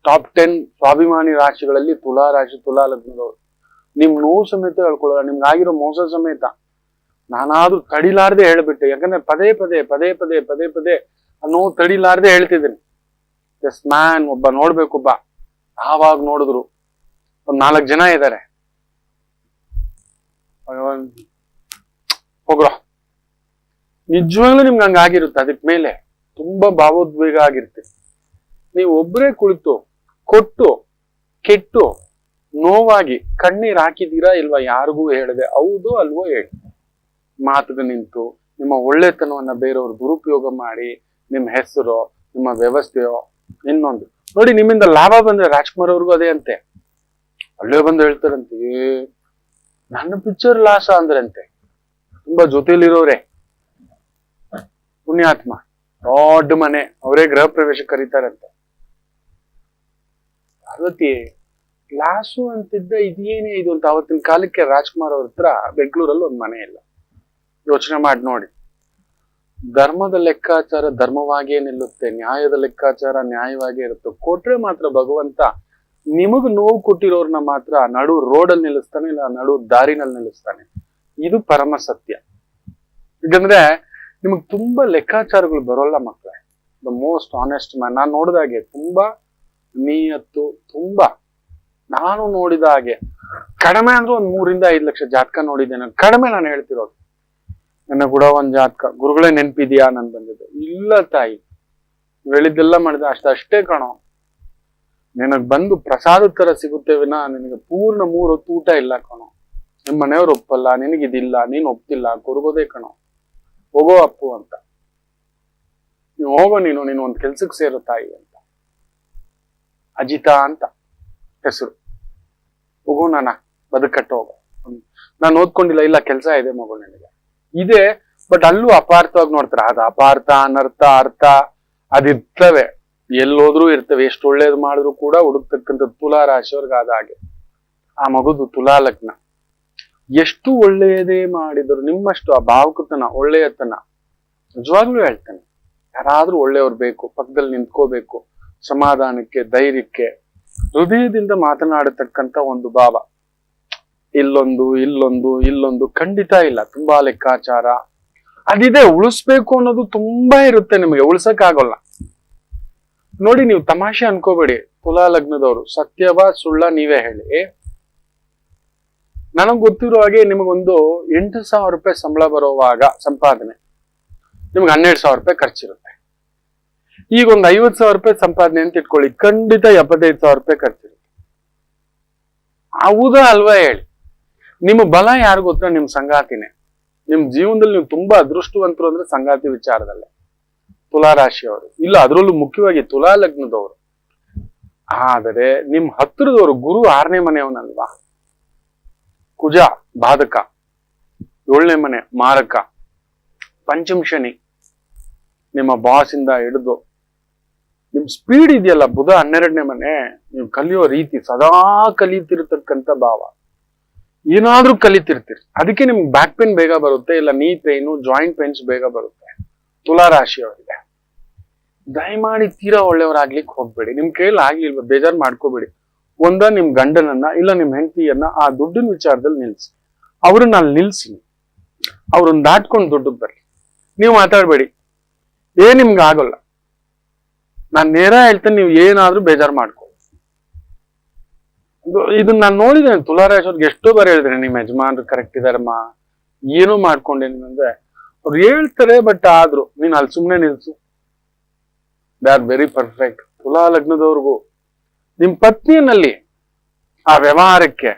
ಟಾಪ್ ಟೆನ್ ಸ್ವಾಭಿಮಾನಿ ರಾಶಿಗಳಲ್ಲಿ ತುಲಾ ರಾಶಿ, ತುಲಾ ಲಗ್ನದವರು. ನಿಮ್ ನೋವು ಸಮೇತ ಹೇಳ್ಕೊಳ್ಳಲ್ಲ, ನಿಮ್ಗೆ ಆಗಿರೋ ಮೋಸ ಸಮೇತ. ನಾನಾದ್ರೂ ತಡಿಲಾರ್ದೆ ಹೇಳ್ಬಿಟ್ಟೆ. ಯಾಕಂದ್ರೆ ಪದೇ ಪದೇ ಪದೇ ಪದೇ ಪದೇ ಪದೇ ಆ ನೋವು ತಡಿಲಾರ್ದೆ ಹೇಳ್ತಿದ್ದೀನಿ. ಮ್ಯಾನ್ ಒಬ್ಬ ನೋಡ್ಬೇಕು ಆವಾಗ ನೋಡಿದ್ರು? ಒಂದ್ ನಾಲ್ಕು ಜನ ಇದ್ದಾರೆ ಹೋಗ್ರ. ನಿಜವಾಗ್ಲೂ ನಿಮ್ಗೆ ಹಂಗಾಗಿರುತ್ತೆ ಅದಕ್ ಮೇಲೆ. ತುಂಬಾ ಭಾವೋದ್ವೇಗ ಆಗಿರುತ್ತೆ. ನೀವು ಒಬ್ರೇ ಕುಳಿತು, ಕೊಟ್ಟು, ಕೆಟ್ಟು, ನೋವಾಗಿ ಕಣ್ಣೀರ್ ಹಾಕಿದೀರಾ ಇಲ್ವಾ ಯಾರಿಗೂ ಹೇಳದೆ? ಹೌದು ಅಲ್ವೋ ಹೇಳಿ. ಮಾತುಗ ನಿಂತು, ನಿಮ್ಮ ಒಳ್ಳೆತನವನ್ನ ಬೇರೆಯವ್ರು ದುರುಪಯೋಗ ಮಾಡಿ, ನಿಮ್ಮ ಹೆಸರು, ನಿಮ್ಮ ವ್ಯವಸ್ಥೆಯೋ, ಇನ್ನೊಂದು. ನೋಡಿ, ನಿಮ್ಮಿಂದ ಲಾಭ ಬಂದ್ರೆ ರಾಜ್ಕುಮಾರ್ ಅವ್ರಿಗೂ ಅದೇ ಅಂತೆ. ಅಲ್ಲೇ ಬಂದು ಹೇಳ್ತಾರಂತೆ ನನ್ನ ಪಿಕ್ಚರ್ ಲಾಸ ಅಂದ್ರಂತೆ. ತುಂಬಾ ಜೊತೆಲಿರೋರೆ ಪುಣ್ಯಾತ್ಮ, ದೊಡ್ಡ ಮನೆ, ಅವರೇ ಗೃಹ ಪ್ರವೇಶ ಕರೀತಾರಂತೆ. ಪಾರ್ವತಿ, ಲಾಸು ಅಂತಿದ್ದ ಇದೇನೇ ಇದು ಅಂತ ಅವತ್ತಿನ ಕಾಲಕ್ಕೆ ರಾಜ್ಕುಮಾರ್ ಅವ್ರ ಹತ್ರ ಬೆಂಗಳೂರಲ್ಲಿ ಒಂದ್ ಮನೆ ಇಲ್ಲ. ಯೋಚನೆ ಮಾಡಿ ನೋಡಿ. ಧರ್ಮದ ಲೆಕ್ಕಾಚಾರ ಧರ್ಮವಾಗಿಯೇ ನಿಲ್ಲುತ್ತೆ, ನ್ಯಾಯದ ಲೆಕ್ಕಾಚಾರ ನ್ಯಾಯವಾಗಿಯೇ ಇರುತ್ತೆ. ಕೊಟ್ರೆ ಮಾತ್ರ ಭಗವಂತ ನಿಮಗ್ ನೋವು ಕೊಟ್ಟಿರೋರ್ನ ಮಾತ್ರ ನಡು ರೋಡಲ್ಲಿ ನಿಲ್ಲಿಸ್ತಾನೆ, ಇಲ್ಲ ನಡು ದಾರಿನಲ್ಲಿ ನಿಲ್ಲಿಸ್ತಾನೆ. ಇದು ಪರಮ ಸತ್ಯ. ಯಾಕಂದ್ರೆ ನಿಮಗ್ ತುಂಬಾ ಲೆಕ್ಕಾಚಾರಗಳು ಬರೋಲ್ಲ ಮಕ್ಕಳೇ ದ ಮೋಸ್ಟ್ ಆನೆಸ್ಟ್ ಮ್ಯಾನ್ ನಾನು ನೋಡಿದಾಗೆ ತುಂಬಾ ನಿಯತ್ತು, ತುಂಬಾ. ನಾನು ನೋಡಿದ ಹಾಗೆ ಕಡಿಮೆ ಅಂದ್ರೆ ಒಂದ್ ಮೂರಿಂದ ಐದು ಲಕ್ಷ ಜಾತಕ ನೋಡಿದ್ದೇನೆ ಕಡಿಮೆ ನಾನು ಹೇಳ್ತಿರೋದು. ನನ್ನ ಕೂಡ ಒಂದ್ ಜಾತಕ. ಗುರುಗಳೇ ನೆನ್ಪಿದ್ಯಾ ನನ್ ಬಂದಿದ್ದು. ಇಲ್ಲ ತಾಯಿ. ಹೇಳಿದ್ದೆಲ್ಲ ಮಾಡಿದೆ ಅಷ್ಟ ಅಷ್ಟೇ ಕಣೋ. ನಿನಗ್ ಬಂದು ಪ್ರಸಾದ ತರ ಸಿಗುತ್ತೆ ವಿನ. ನಿನಗೆ ಪೂರ್ಣ ಮೂರು ಹೊತ್ತು ಊಟ ಇಲ್ಲ ಕಣೋ. ನಿಮ್ಮ ಮನೆಯವ್ರು ಒಪ್ಪಲ್ಲ, ನಿನಗಿದಿಲ್ಲ, ನೀನ್ ಒಪ್ತಿಲ್ಲ, ಕೊರಗೋದೇ ಕಣೋ. ಹೋಗೋ ಅಪ್ಪು ಅಂತ. ನೀವು ಹೋಗೋ ನೀನು ನೀನು ಒಂದ್ ಕೆಲ್ಸಕ್ಕೆ ಸೇರು ತಾಯಿ ಅಂತ. ಅಜಿತಾ ಅಂತ ಹೆಸರು. ಹೋಗೋ ನಾನ ಬದುಕಟ್ಟು ಹೋಗೋ ನಾನು ಓದ್ಕೊಂಡಿಲ್ಲ, ಇಲ್ಲ, ಕೆಲಸ ಇದೆ ಮಗು ನಿನಗೆ. ಇದೆ ಬಟ್ ಅಲ್ಲೂ ಅಪಾರ್ಥವಾಗಿ ನೋಡ್ತಾರೆ, ಅದು ಅಪಾರ್ಥ, ಅನರ್ಥ, ಅರ್ಥ, ಅದಿರ್ತವೆ. ಎಲ್ಲೋದ್ರೂ ಇರ್ತವೆ, ಎಷ್ಟು ಒಳ್ಳೇದು ಮಾಡಿದ್ರು ಕೂಡ ಹುಡುಕ್ತಕ್ಕಂಥ ತುಲಾ ರಾಶಿಯವ್ರಿಗೆ ಆದ ಹಾಗೆ. ಆ ಮಗುದು ತುಲಾ ಲಗ್ನ. ಎಷ್ಟು ಒಳ್ಳೆಯದೇ ಮಾಡಿದ್ರು, ನಿಮ್ಮಷ್ಟು ಆ ಭಾವಕತನ, ಒಳ್ಳೆಯತನ, ನಿಜವಾಗ್ಲೂ ಹೇಳ್ತಾನೆ, ಯಾರಾದ್ರೂ ಒಳ್ಳೆಯವ್ರು ಬೇಕು, ಪಕ್ಕದಲ್ಲಿ ನಿಂತ್ಕೋಬೇಕು, ಸಮಾಧಾನಕ್ಕೆ, ಧೈರ್ಯಕ್ಕೆ, ಹೃದಯದಿಂದ ಮಾತನಾಡತಕ್ಕಂತ ಒಂದು ಭಾವ. ಇಲ್ಲೊಂದು ಇಲ್ಲೊಂದು ಇಲ್ಲೊಂದು ಖಂಡಿತ ಇಲ್ಲ. ತುಂಬಾ ಲೆಕ್ಕಾಚಾರ. ಅದಿದೆ, ಉಳಿಸ್ಬೇಕು ಅನ್ನೋದು ತುಂಬಾ ಇರುತ್ತೆ ನಿಮಗೆ. ಉಳ್ಸಕ್ ಆಗೋಲ್ಲ ನೋಡಿ, ನೀವು ತಮಾಷೆ ಅನ್ಕೋಬೇಡಿ. ತುಲಾ ಲಗ್ನದವರು ಸತ್ಯವ ಸುಳ್ಳ ನೀವೇ ಹೇಳಿ. ನನಗ್ ಗೊತ್ತಿರೋ ಹಾಗೆ ನಿಮಗೊಂದು ಎಂಟು ಸಾವಿರ ರೂಪಾಯಿ ಸಂಬಳ ಬರುವಾಗ ಸಂಪಾದನೆ. ನಿಮ್ಗೆ ಹನ್ನೆರಡು ಸಾವಿರ ರೂಪಾಯಿ ಖರ್ಚಿರುತ್ತೆ. ಈಗ ಒಂದು ಐವತ್ತು ಸಾವಿರ ರೂಪಾಯಿ ಸಂಪಾದನೆ ಅಂತ ಇಟ್ಕೊಳ್ಳಿ, ಖಂಡಿತ ಎಪ್ಪತ್ತೈದು ಸಾವಿರ ರೂಪಾಯಿ ಖರ್ಚಿರುತ್ತೆ. ಹೌದಾ ಅಲ್ವಾ ಹೇಳಿ. ನಿಮ್ಮ ಬಲ ಯಾರು ಗೊತ್ತಾ ನಿಮ್ ಸಂಗಾತಿನೇ. ನಿಮ್ ಜೀವನದಲ್ಲಿ ನೀವು ತುಂಬಾ ಅದೃಷ್ಟವಂತರು ಅಂದ್ರೆ ಸಂಗಾತಿ ವಿಚಾರದಲ್ಲೇ. ತುಲಾ ರಾಶಿಯವರು. ಇಲ್ಲ, ಅದರಲ್ಲೂ ಮುಖ್ಯವಾಗಿ ತುಲಾ ಲಗ್ನದವರು. ಆದರೆ ನಿಮ್ ಹತ್ತಿರದವರು ಗುರು ಆರನೇ ಮನೆಯವನಲ್ವಾ? ಕುಜ, ಬಾಧಕ. ಏಳನೇ ಮನೆ, ಮಾರಕ. ಪಂಚಮ ಶನಿ. ನಿಮ್ಮ ಬಾಸ್ ಇಂದ ಹಿಡಿದು ನಿಮ್ ಸ್ಪೀಡ್ ಇದೆಯಲ್ಲ, ಬುಧ ಹನ್ನೆರಡನೇ ಮನೆ, ನೀವು ಕಲಿಯೋ ರೀತಿ, ಸದಾ ಕಲಿತಿರ್ತಕ್ಕಂಥ ಭಾವ. ಏನಾದ್ರೂ ಕಲಿತಿರ್ತೀರಿ. ಅದಕ್ಕೆ ನಿಮ್ಗೆ ಬ್ಯಾಕ್ ಪೇನ್ ಬೇಗ ಬರುತ್ತೆ, ಇಲ್ಲ ನೀ ಪೇನು ಜಾಯಿಂಟ್ ಪೇನ್ಸ್ ಬೇಗ ಬರುತ್ತೆ. ತುಲಾ ರಾಶಿಯವರಿಗೆ ದಯಮಾಡಿ ತೀರಾ ಒಳ್ಳೆಯವರಾಗ್ಲಿಕ್ಕೆ ಹೋಗ್ಬೇಡಿ. ನಿಮ್ ಕೈಯಲ್ಲಿ ಆಗ್ಲಿಲ್ವ, ಬೇಜಾರ್ ಮಾಡ್ಕೋಬೇಡಿ. ಒಂದ ನಿಮ್ ಗಂಡನನ್ನ, ಇಲ್ಲ ನಿಮ್ ಹೆಂಡತಿಯನ್ನ ಆ ದುಡ್ಡಿನ ವಿಚಾರದಲ್ಲಿ ನಿಲ್ಸಿ. ಅವ್ರನ್ನ ಅಲ್ಲಿ ನಿಲ್ಸಿ. ಅವ್ರನ್ನ ದಾಟ್ಕೊಂಡು ದುಡ್ಡಕ್ಕೆ ಬರ್ಲಿ. ನೀವು ಮಾತಾಡ್ಬೇಡಿ. ಏನ್ ನಿಮ್ಗೆ ಆಗೋಲ್ಲ. ನಾನು ನೇರ ಹೇಳ್ತೇನೆ, ನೀವು ಏನಾದ್ರೂ ಬೇಜಾರ್ ಮಾಡ್ಕೊ. ಇದನ್ನ ನಾನು ನೋಡಿದ್ದೇನೆ. ತುಲಾರಾಜ್ ಅವ್ರಿಗೆ ಎಷ್ಟೋ ಬಾರಿ ಹೇಳಿದ್ರೆ ನಿಮ್ಮ ಯಜಮಾನ್ರು ಕರೆಕ್ಟ್ ಇದಾರಮ್ಮ ಏನೋ ಮಾಡ್ಕೊಂಡೇನಿ ಅಂದ್ರೆ. ಅವ್ರು ಹೇಳ್ತಾರೆ ಬಟ್ ಆದ್ರು, ನೀನ್ ಅಲ್ಲಿ ಸುಮ್ಮನೆ ನಿಲ್ಸು. ದೇ ಆರ್ ವೆರಿ ಪರ್ಫೆಕ್ಟ್ ತುಲಾ ಲಗ್ನದವ್ರಿಗೂ. ನಿಮ್ ಪತ್ನಿಯಲ್ಲಿ ಆ ವ್ಯವಹಾರಕ್ಕೆ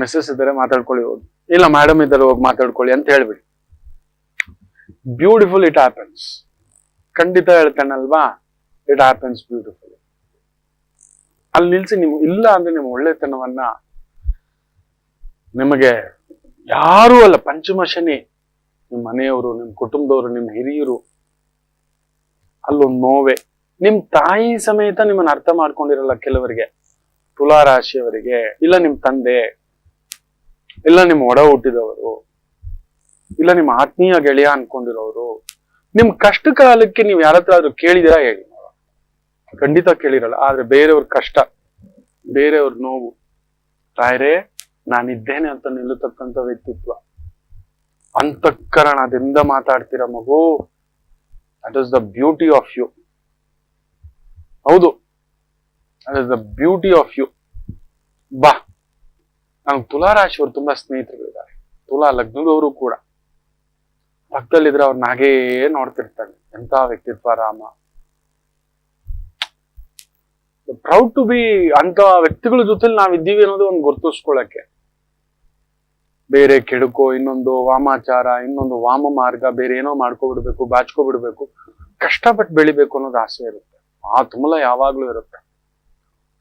ಮಿಸ್ಸಸ್ ಇದ್ದಾರೆ, ಮಾತಾಡ್ಕೊಳ್ಳಿ ಹೋಗಿ. ಇಲ್ಲ ಮೇಡಮ್ ಇದ್ದಾರೆ, ಹೋಗಿ ಮಾತಾಡ್ಕೊಳ್ಳಿ ಅಂತ ಹೇಳ್ಬಿಡಿ. ಬ್ಯೂಟಿಫುಲ್ ಇಟ್ ಹ್ಯಾಪನ್ಸ್ ಖಂಡಿತ ಹೇಳ್ತಾನಲ್ವಾ? ಇಟ್ ಹ್ಯಾಪನ್ಸ್ ಬ್ಯೂಟಿಫುಲ್ ಅಲ್ಲಿ ನಿಲ್ಸಿ ನೀವು ಇಲ್ಲ ಅಂದ್ರೆ ನಿಮ್ಮ ಒಳ್ಳೆತನವನ್ನ ನಿಮಗೆ ಯಾರೂ ಅಲ್ಲ, ಪಂಚಮ ಶನಿ ನಿಮ್ಮ ಮನೆಯವರು ನಿಮ್ಮ ಕುಟುಂಬದವರು ನಿಮ್ಮ ಹಿರಿಯರು, ಅಲ್ಲೊಂದು ನೋವೆ. ನಿಮ್ ತಾಯಿ ಸಮೇತ ನಿಮ್ಮನ್ನ ಅರ್ಥ ಮಾಡ್ಕೊಂಡಿರಲ್ಲ ಕೆಲವರಿಗೆ. ತುಲಾ ರಾಶಿಯವರಿಗೆ ಇಲ್ಲ ನಿಮ್ ತಂದೆ, ಇಲ್ಲ ನಿಮ್ಮ ಒಡ ಹುಟ್ಟಿದವರು, ಇಲ್ಲ ನಿಮ್ಮ ಆತ್ಮೀಯ ಗೆಳೆಯ ಅನ್ಕೊಂಡಿರೋರು, ನಿಮ್ ಕಷ್ಟ ಕಾಲಕ್ಕೆ ನೀವು ಯಾರತ್ರ ಆದ್ರೂ ಕೇಳಿದಿರಾ ಹೇಳಿ. ಖಂಡಿತ ಕೇಳಿರಲ್ಲ, ಆದ್ರೆ ಬೇರೆಯವ್ರ ಕಷ್ಟ, ಬೇರೆಯವ್ರ ನೋವು. ರಾಯರೇ ನಾನಿದ್ದೇನೆ ಅಂತ ನಿಲ್ಲತಕ್ಕಂಥ ವ್ಯಕ್ತಿತ್ವ. ಅಂತಃಕರಣದಿಂದ ಮಾತಾಡ್ತೀರ ಮಗು? That is the beauty of you ಹೌದು. That is the beauty of you ಬಾ. ನಂಗೆ ತುಲಾ ರಾಶಿಯವರು ತುಂಬಾ ಸ್ನೇಹಿತರುಗಳಿದ್ದಾರೆ ತುಲಾ ಲಗ್ನದವರು ಕೂಡ. ಪಕ್ಕದಲ್ಲಿದ್ರೆ ಅವ್ರನ್ನ ಹಾಗೇ ನೋಡ್ತಿರ್ತಾನೆ ಎಂತ ವ್ಯಕ್ತಿತ್ವ, ರಾಮ. ಪ್ರೌಡ್ ಟು ಬಿ ಅಂತ ವ್ಯಕ್ತಿಗಳ ಜೊತೆಲಿ ನಾವಿದ್ದೀವಿ ಅನ್ನೋದು ಒಂದು ಗುರ್ತಿಸ್ಕೊಳಕ್ಕೆ ಬೇರೆ ಕೆಡುಕೋ, ಇನ್ನೊಂದು ವಾಮಾಚಾರ, ಇನ್ನೊಂದು ವಾಮ ಮಾರ್ಗ, ಬೇರೆ ಏನೋ ಮಾಡ್ಕೊಬಿಡ್ಬೇಕು, ಬಾಚ್ಕೊಬಿಡ್ಬೇಕು ಕಷ್ಟಪಟ್ಟು ಬೆಳಿಬೇಕು ಅನ್ನೋದು ಆಸೆ ಇರುತ್ತೆ. ಆ ತುಮಲ ಯಾವಾಗ್ಲೂ ಇರುತ್ತೆ.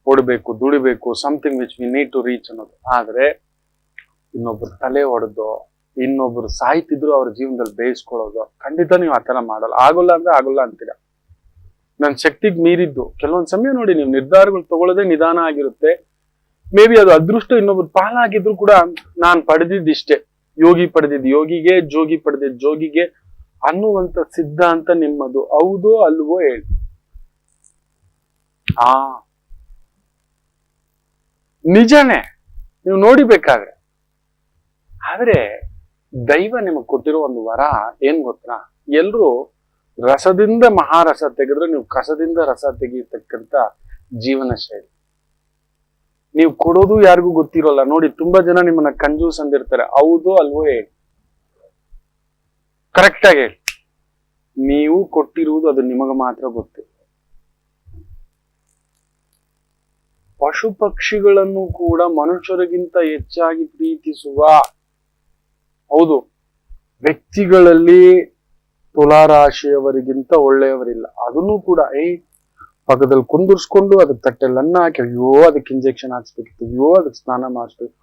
ಓಡಬೇಕು, ದುಡಿಬೇಕು something which we need to reach ಅನ್ನೋದು. ಆದ್ರೆ, ಇನ್ನೊಬ್ರು ತಲೆ ಹೊಡೆದು ಇನ್ನೊಬ್ರು ಸಾಯ್ತಿದ್ರು ಅವ್ರ ಜೀವನದಲ್ಲಿ ಬೇಯಿಸ್ಕೊಳ್ಳೋದು, ಖಂಡಿತ ನೀವು ಆ ಥರ ಮಾಡಲ್ಲ. ಆಗೋಲ್ಲ ಅಂದ್ರೆ ಆಗೋಲ್ಲ ಅಂತೀರ. ನನ್ನ ಶಕ್ತಿಗೆ ಮೀರಿದ್ದು. ಕೆಲವೊಂದು ಸಮಯ ನೋಡಿ ನೀವು ನಿರ್ಧಾರಗಳು ತಗೊಳ್ಳೋದೇ ನಿಧಾನ ಆಗಿರುತ್ತೆ. ಮೇ ಬಿ ಅದು ಅದೃಷ್ಟ ಇನ್ನೊಬ್ರು ಪಾಲಾಗಿದ್ರು ಕೂಡ ನಾನ್ ಪಡೆದಿದ್ದಿಷ್ಟೇ. ಯೋಗಿ ಪಡೆದಿದ್ದು, ಯೋಗಿಗೆ, ಜೋಗಿ ಪಡೆದಿದ್ದು, ಜೋಗಿಗೆ ಅನ್ನುವಂತ ಸಿದ್ಧಾಂತ ನಿಮ್ಮದು. ಹೌದೋ ಅಲ್ವೋ ಹೇಳಿ. ಆ. ನಿಜನೇ. ನೀವು ನೋಡಿಬೇಕಾದ್ರೆ. ಆದ್ರೆ ದೈವ ನಿಮಗೆ ಕೊಟ್ಟಿರೋ ಒಂದು ವರ ಏನ್ ಗೊತ್ತಾ? ಎಲ್ರು ರಸದಿಂದ ಮಹಾರಸ ತೆಗೆದ್ರೆ ನೀವು ಕಸದಿಂದ ರಸ ತೆಗೆಯತಕ್ಕಂತ ಜೀವನ ಶೈಲಿ. ನೀವು ಕೊಡೋದು ಯಾರಿಗೂ ಗೊತ್ತಿರೋಲ್ಲ. ನೋಡಿ, ತುಂಬಾ ಜನ ನಿಮ್ಮನ್ನ ಕಂಜೂಸ್ ಅಂದಿರ್ತಾರೆ. ಹೌದು ಅಲ್ವೋ ಹೇಳಿ. ಕರೆಕ್ಟ್ ಆಗಿ ಹೇಳಿ. ನೀವು ಕೊಟ್ಟಿರುವುದು ಅದು ನಿಮಗೆ ಮಾತ್ರ ಗೊತ್ತು. ಪಶು ಪಕ್ಷಿಗಳನ್ನು ಕೂಡ ಮನುಷ್ಯರಿಗಿಂತ ಹೆಚ್ಚಾಗಿ ಪ್ರೀತಿಸುವ, ಹೌದು, ವ್ಯಕ್ತಿಗಳಲ್ಲಿ ತುಲಾರಾಶಿಯವರಿಗಿಂತ ಒಳ್ಳೆಯವರಿಲ್ಲ. ಅದನ್ನು ಕೂಡ ಏ ಪಕ್ಕದಲ್ಲಿ ಕುಂದಿರ್ಸ್ಕೊಂಡು ಅದಕ್ಕೆ ತಟ್ಟೆಲ್ಲನ್ನ ಹಾಕಿ, ಅಯ್ಯೋ, ಅದಕ್ಕೆ ಇಂಜೆಕ್ಷನ್ ಹಾಕ್ಸ್ಬೇಕಿತ್ತು, ಅಯ್ಯೋ, ಅದಕ್ಕೆ ಸ್ನಾನ ಮಾಡಿಸ್ಬೇಕು.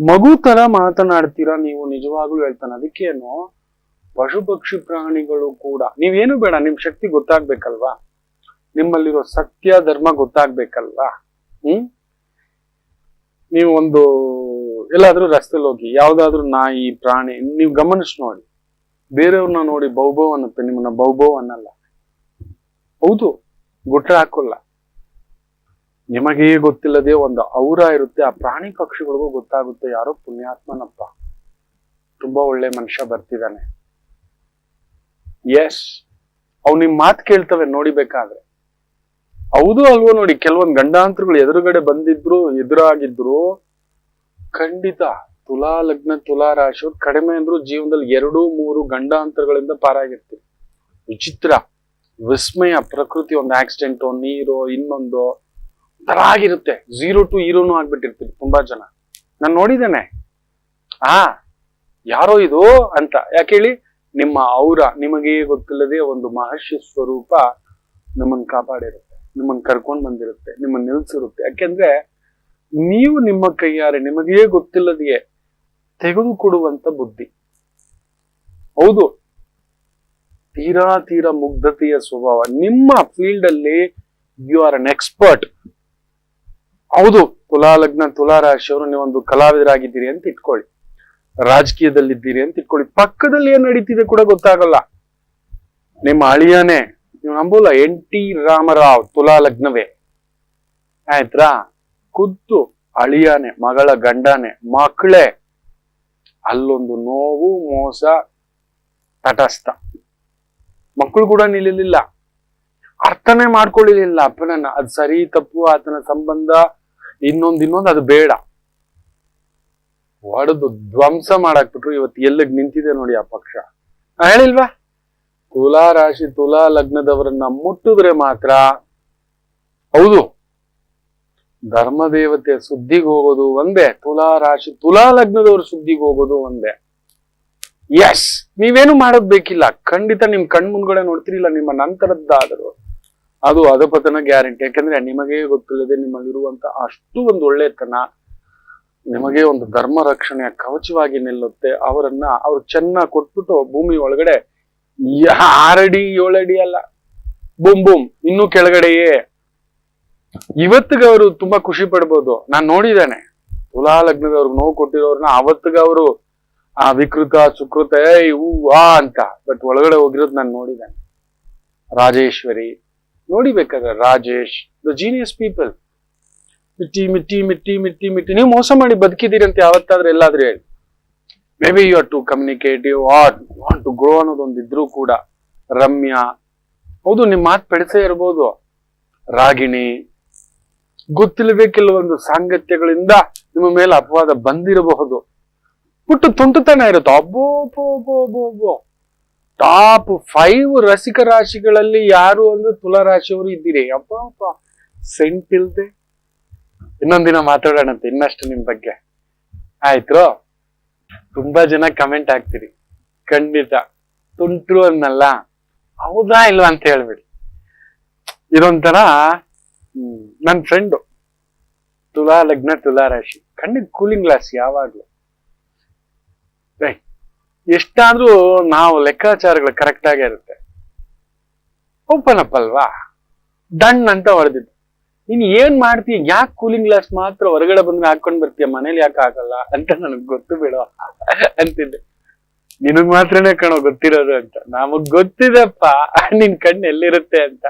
ಮಗು ತರ ಮಾತನಾಡ್ತೀರಾ ನೀವು? ನಿಜವಾಗ್ಲೂ ಹೇಳ್ತಾನೆ. ಅದಕ್ಕೇನು? ಪಶು ಪಕ್ಷಿ ಪ್ರಾಣಿಗಳು ಕೂಡ, ನೀವೇನು ಬೇಡ, ನಿಮ್ ಶಕ್ತಿ ಗೊತ್ತಾಗ್ಬೇಕಲ್ವಾ? ನಿಮ್ಮಲ್ಲಿರೋ ಸತ್ಯ, ಧರ್ಮ ಗೊತ್ತಾಗ್ಬೇಕಲ್ವಾ? ಹ್ಮ್? ನೀವು ಒಂದು, ಎಲ್ಲಾದ್ರೂ ರಸ್ತೆಲಿ ಹೋಗಿ, ಯಾವ್ದಾದ್ರು ನಾಯಿ, ಪ್ರಾಣಿ, ನೀವು ಗಮನಿಸಿ ನೋಡಿ. ಬೇರೆಯವ್ರನ್ನ ನೋಡಿ ಬೌಬೋ ಅನ್ನುತ್ತೆ ನಿಮ್ಮನ್ನ ಬೌಬೋ ಅನ್ನಲ್ಲ ಹೌದು, ಗುಟ್ರ ಹಾಕೋಲ್ಲ. ನಿಮಗೆ ಗೊತ್ತಿಲ್ಲದೆ ಒಂದು ಔರ ಇರುತ್ತೆ, ಆ ಪ್ರಾಣಿ ಪಕ್ಷಿಗಳಿಗೂ ಗೊತ್ತಾಗುತ್ತೆ ಯಾರೋ ಪುಣ್ಯಾತ್ಮನಪ್ಪ. ತುಂಬಾ ಒಳ್ಳೆ ಮನುಷ್ಯ ಬರ್ತಿದ್ದಾನೆ. ಎಸ್ ಅವ್ ನಿಮ್ ಮಾತು ಕೇಳ್ತವೆ ನೋಡಿಬೇಕಾದ್ರೆ ಹೌದು ಅಲ್ವೋ ನೋಡಿ, ಕೆಲವೊಂದು ಗಂಡಾಂತರಗಳು ಎದುರುಗಡೆ ಬಂದಿದ್ರು, ಎದುರಾಗಿದ್ರು, ಖಂಡಿತ ತುಲಾ ಲಗ್ನ ತುಲಾ ರಾಶಿಯವ್ರು ಕಡಿಮೆ ಅಂದ್ರು ಜೀವನದಲ್ಲಿ ಎರಡು ಮೂರು ಗಂಡಾಂತರಗಳಿಂದ ಪಾರಾಗಿರ್ತೀವಿ. ವಿಚಿತ್ರ, ವಿಸ್ಮಯ, ಪ್ರಕೃತಿ ಒಂದು ಆಕ್ಸಿಡೆಂಟು ನೀರು, ಇನ್ನೊಂದು ತರ ಆಗಿರುತ್ತೆ. ಝೀರೋ ಟು ಹೀರೋನು ಆಗ್ಬಿಟ್ಟಿರ್ತೀವಿ ತುಂಬಾ ಜನ. ನಾನು ನೋಡಿದ್ದೇನೆ. ಆ, ಯಾರೋ ಇದು ಅಂತ. ಯಾಕೆ ಹೇಳಿ? ನಿಮ್ಮ ಔರ ನಿಮಗೆ ಗೊತ್ತಿಲ್ಲದೆ ಒಂದು ಮಹರ್ಷಿ ಸ್ವರೂಪ ನಿಮ್ಮನ್ನು ಕಾಪಾಡಿರುತ್ತೆ. ನಿಮ್ಮನ್ನ ಕರ್ಕೊಂಡು ಬಂದಿರುತ್ತೆ. ನಿಮ್ಮನ್ನ ನಿಲ್ಸಿರುತ್ತೆ. ಯಾಕೆಂದ್ರೆ ನೀವು ನಿಮ್ಮ ಕೈಯಾರೆ ನಿಮಗೇ ಗೊತ್ತಿಲ್ಲದೆಯೇ ತೆಗೆದುಕೊಡುವಂತ ಬುದ್ಧಿ. ಹೌದು. ತೀರಾ ತೀರ ಮುಗ್ಧತೆಯ ಸ್ವಭಾವ. ನಿಮ್ಮ ಫೀಲ್ಡ್ ಅಲ್ಲಿ ಯು ಆರ್ ಅನ್ ಎಕ್ಸ್ಪರ್ಟ್ ಹೌದು ತುಲಾ ಲಗ್ನ ತುಲಾ ರಾಶಿಯವರು ನೀವೊಂದು ಕಲಾವಿದರಾಗಿದ್ದೀರಿ ಅಂತ ಇಟ್ಕೊಳ್ಳಿ. ರಾಜಕೀಯದಲ್ಲಿದ್ದೀರಿ ಅಂತ ಇಟ್ಕೊಳ್ಳಿ. ಪಕ್ಕದಲ್ಲಿ ಏನ್ ನಡೀತಿದೆ ಕೂಡ ಗೊತ್ತಾಗಲ್ಲ. ನಿಮ್ಮ ಅಳಿಯನೇ, ನೀವು ನಂಬೋಲ್ಲ, ಎನ್ ಟಿ ರಾಮರಾವ್ ತುಲಾ ಲಗ್ನವೇ ಕುದ್ದು ಅಳಿಯಾನೆ, ಮಗಳ ಗಂಡಾನೆ, ಮಕ್ಕಳೇ. ಅಲ್ಲೊಂದು ನೋವು, ಮೋಸ, ತಟಸ್ಥ. ಮಕ್ಕಳು ಕೂಡ ನಿಲ್ಲಲಿಲ್ಲ ಅರ್ಥನೇ ಮಾಡ್ಕೊಳ್ಳಿಲ್ಲ ಅಪ್ಪನನ್ನ, ಅದು ಸರಿ, ತಪ್ಪು, ಆತನ ಸಂಬಂಧ, ಇನ್ನೊಂದು ಇನ್ನೊಂದು, ಅದು ಬೇಡ. ಹೊಡೆದು ಧ್ವಂಸ ಮಾಡಾಕ್ಬಿಟ್ರು. ಇವತ್ತು ಎಲ್ಲಿಗೆ ನಿಂತಿದೆ ನೋಡಿ ಆ ಪಕ್ಷ. ನಾ ಹೇಳಿಲ್ವಾ? ತುಲಾ ರಾಶಿ ತುಲಾ ಲಗ್ನದವರನ್ನ ಮುಟ್ಟಿದ್ರೆ ಮಾತ್ರ ಹೌದು. ಧರ್ಮದೇವತೆ ಸುದ್ದಿಗೆ ಹೋಗೋದು ಒಂದೇ, ತುಲಾ ರಾಶಿ, ತುಲಾ ಲಗ್ನದವ್ರ ಸುದ್ದಿಗೆ ಹೋಗೋದು ಒಂದೇ. ಎಸ್ ನೀವೇನು ಮಾಡೋದ್ ಬೇಕಿಲ್ಲ. ಖಂಡಿತ ನಿಮ್ ಕಣ್ ಮುಂದ್ಗಡೆ ನೋಡ್ತಿರಿಲ್ಲ, ನಿಮ್ಮ ನಂತರದ್ದಾದರೂ. ಅದು ಅಧಪತನ ಗ್ಯಾರಂಟಿ. ಯಾಕಂದ್ರೆ ನಿಮಗೆ ಗೊತ್ತಿಲ್ಲದೆ ನಿಮ್ಮಲ್ಲಿರುವಂತ ಅಷ್ಟು ಒಂದು ಒಳ್ಳೆತನ, ನಿಮಗೆ ಒಂದು ಧರ್ಮ ರಕ್ಷಣೆಯ ಕವಚವಾಗಿ ನಿಲ್ಲುತ್ತೆ. ಅವರನ್ನ, ಅವ್ರು ಚೆನ್ನಾಗಿ ಕೊಟ್ಬಿಟ್ಟು ಭೂಮಿ ಒಳಗಡೆ ಆರಡಿ, ಏಳಡಿ ಅಲ್ಲ. ಬೂಮ್ ಬೂಮ್, ಇನ್ನೂ ಕೆಳಗಡೆಯೇ. ಇವತ್ತಿಗೆ ಅವರು ತುಂಬಾ ಖುಷಿ ಪಡ್ಬೋದು. ನಾನ್ ನೋಡಿದ್ದೇನೆ. ತುಲಾ ಲಗ್ನದವ್ರಿಗೆ ನೋವು ಕೊಟ್ಟಿರೋರ್ನ ಅವತ್ತಿಗೆ ಅವರು, ಆ, ವಿಕೃತ, ಸುಕೃತ ಹೂ ಆ ಅಂತ. ಬಟ್ ಒಳಗಡೆ ಹೋಗಿರೋದು ನಾನು ನೋಡಿದ್ದೇನೆ. ರಾಜೇಶ್ವರಿ. ನೋಡಿಬೇಕಾದ್ರೆ ರಾಜೇಶ್ ದ ಜೀನಿಯಸ್ ಪೀಪಲ್ ಮಿಟ್ಟಿ ಮಿಟ್ಟಿ ಮಿಟ್ಟಿ ಮಿಟ್ಟಿ ಮಿಟ್ಟಿ. ನೀವು ಮೋಸ ಮಾಡಿ ಬದುಕಿದ್ದೀರಿ ಅಂತ ಯಾವತ್ತಾದ್ರೂ ಎಲ್ಲಾದ್ರೂ ಹೇಳಿ. Maybe you are too communicative or want to grow ಅನ್ನೋದೊಂದು ಇದ್ರೂ ಕೂಡ ರಮ್ಯಾ. ಹೌದು ನಿಮ್ಮ ಮಾತು ಪೆಡಿಸೇ ಇರ್ಬೋದು. ರಾಗಿಣಿ ಗೊತ್ತಿಲ್ಲದೆ ಕೆಲವೊಂದು ಸಾಂಗತ್ಯಗಳಿಂದ ನಿಮ್ಮ ಮೇಲೆ ಅಪವಾದ ಬಂದಿರಬಹುದು. ಪುಟ್ಟು ತುಂಟುತನ ಇರುತ್ತೆ. ಅಬ್ಬೋ ಬೋ ಬೋ ಬೋ ಬೋ ಟಾಪ್ ಫೈವ್ ರಸಿಕ ರಾಶಿಗಳಲ್ಲಿ ಯಾರು ಅಂದ್ರೆ ತುಲಾ ರಾಶಿಯವರು ಇದ್ದೀರಿ? ಅಪ್ಪ ಅಪ್ಪ ಸೆಂಟ್ ಇಲ್ದೆ. ಇನ್ನೊಂದಿನ ಮಾತಾಡೋಣಂತೆ, ಇನ್ನಷ್ಟು ನಿಮ್ ಬಗ್ಗೆ. ಆಯ್ತು. ತುಂಬಾ ಜನ ಕಮೆಂಟ್ ಹಾಕ್ತೀರಿ. ಖಂಡಿತ. ತುಂಟ್ರು ಅನ್ನಲ್ಲ. ಹೌದಾ ಇಲ್ವಾ ಅಂತ ಹೇಳ್ಬಿಡಿ. ಇದೊಂಥರ ಹ್ಮ್. ನನ್ ಫ್ರೆಂಡು ತುಲಾ, ಲಗ್ನ ತುಲಾ ರಾಶಿ. ಕಣ್ಣಿಗೆ ಕೂಲಿಂಗ್ ಗ್ಲಾಸ್ ಯಾವಾಗ್ಲೂ. ಎಷ್ಟಾದ್ರೂ ನಾವು ಲೆಕ್ಕಾಚಾರಗಳು ಕರೆಕ್ಟ್ ಆಗೇ ಇರುತ್ತೆ. ಓಪನ್ ಅಪ್ ಅಲ್ವಾ? ಡನ್ ಅಂತ ಹೊಡೆದಿದ್ದು ನೀನ್ ಏನ್ ಮಾಡ್ತೀಯ? ಯಾಕೆ ಕೂಲಿಂಗ್ ಗ್ಲಾಸ್ ಮಾತ್ರ ಹೊರಗಡೆ ಬಂದ್ರೆ ಹಾಕೊಂಡ್ ಬರ್ತೀಯ? ಮನೇಲಿ ಯಾಕೆ ಆಗಲ್ಲ ಅಂತ ನನಗ್ ಗೊತ್ತು ಬಿಡೋ. ಅಂತಿದ್ದೆ. ನಿನಗ್ ಮಾತ್ರನೇ ಕಣೋ ಗೊತ್ತಿರೋದು ಅಂತ. ನಮಗ್ ಗೊತ್ತಿದೆಪ್ಪ. ನಿನ್ ಕಣ್ಣು ಎಲ್ಲಿರುತ್ತೆ ಅಂತ.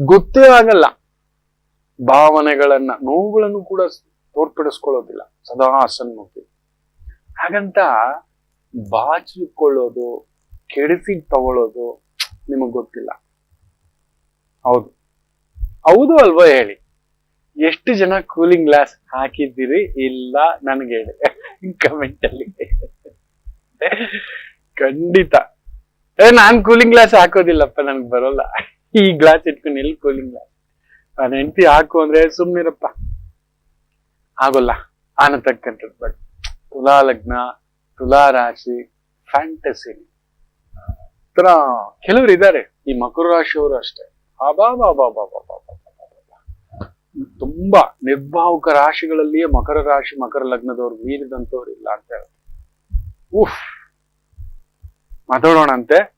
ಗೊತ್ತೇ ಆಗಲ್ಲ. ಭಾವನೆಗಳನ್ನ, ನೋವುಗಳನ್ನು ಕೂಡ ತೋರ್ಪಡಿಸ್ಕೊಳ್ಳೋದಿಲ್ಲ, ಸದಾ ಸನ್ಮುಖಿ ಹಾಗಂತ ಬಾಚಿಕೊಳ್ಳೋದು ಕೆಡಿಸಿ ತಗೊಳ್ಳೋದು ನಿಮಗ್ ಗೊತ್ತಿಲ್ಲ. ಹೌದು. ಹೌದು ಅಲ್ವಾ ಹೇಳಿ? ಎಷ್ಟು ಜನ ಕೂಲಿಂಗ್ ಗ್ಲಾಸ್ ಹಾಕಿದ್ದೀರಿ? ಇಲ್ಲ, ನನಗೆ ಹೇಳಿ. ಕಮೆಂಟ್ ಅಲ್ಲಿ. ಖಂಡಿತ. ಏ, ನಾನ್ ಕೂಲಿಂಗ್ ಗ್ಲಾಸ್ ಹಾಕೋದಿಲ್ಲಪ್ಪ, ನನ್ಗೆ ಬರೋಲ್ಲ. ಈ ಗ್ಲಾಸ್ ಇಟ್ಕೊಂಡು ಎಲ್ಲಿ ಕೂಲಿಂಗ್ ಗ್ಲಾಸ್ ನಾನು ಹೆಂಡತಿ ಹಾಕು ಅಂದ್ರೆ ಸುಮ್ಮನಿರಪ್ಪ ಆಗೋಲ್ಲ. ಆನತಕ್ಕಂಥದ್ದು ಬಟ್ ತುಲಾ ಲಗ್ನ, ತುಲಾ ರಾಶಿ ಫ್ಯಾಂಟಸಿ ತರ ಕೆಲವರು ಇದ್ದಾರೆ ಈ ಮಕರ ರಾಶಿಯವರು ಅಷ್ಟೇ. ಆ, ಬಾ ಬಾ ಬಾ ಬಾ ತುಂಬಾ ನಿರ್ಭಾವುಕ ರಾಶಿಗಳಲ್ಲಿಯೇ ಮಕರ ರಾಶಿ, ಮಕರ ಲಗ್ನದವ್ರು ಮೀರಿದಂಥವ್ರು ಇಲ್ಲ ಅಂತ ಹೇಳುತ್ತೆ ಉಫ್. ಮಾತಾಡೋಣಂತೆ.